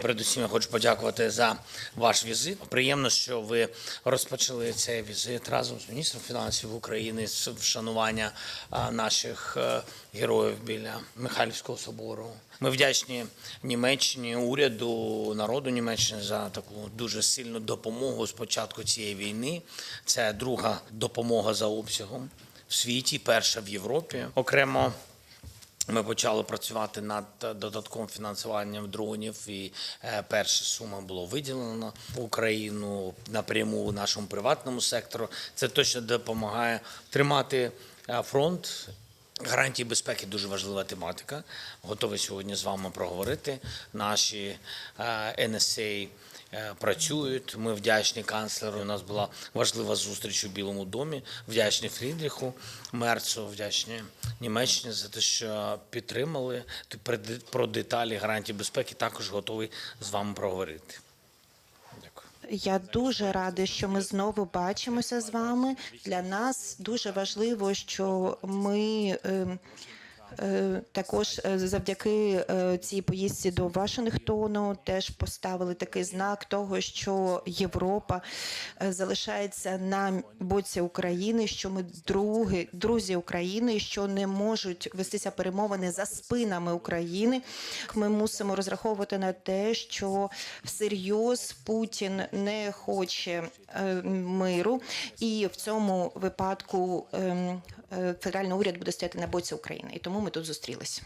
Передусім я хочу подякувати за ваш візит. Приємно, що ви розпочали цей візит разом з міністром фінансів України з вшанування наших е, героїв біля Михайлівського собору. Ми вдячні Німеччині, уряду, народу Німеччини за таку дуже сильну допомогу з початку цієї війни. Це друга допомога за обсягом в світі, перша в Європі. Окремо ми почали працювати над додатковим фінансуванням дронів, і е, перша сума була виділена в Україну напряму нашому приватному сектору. Це точно допомагає тримати е, фронт. Гарантії безпеки дуже важлива тематика. Готовий сьогодні з вами проговорити. Наші NSA е, працюють. Ми вдячні канцлеру. У нас була важлива зустріч у Білому домі. Вдячні Фрідріху Мерцу, вдячні Німеччині за те, що підтримали. Про деталі гарантій безпеки також готовий з вами проговорити. Я дуже рада, що ми знову бачимося з вами. Для нас дуже важливо, що ми. е, е, Також е, завдяки е, цій поїздці до Вашингтону теж поставили такий знак того, що Європа е, залишається на боці України, що ми други, друзі України, що не можуть вестися перемовини за спинами України. Ми мусимо розраховувати на те, що всерйоз Путін не хоче е, миру, і в цьому випадку ем, е, федеральний уряд буде стояти на боці України. І тому ми тут зустрілися.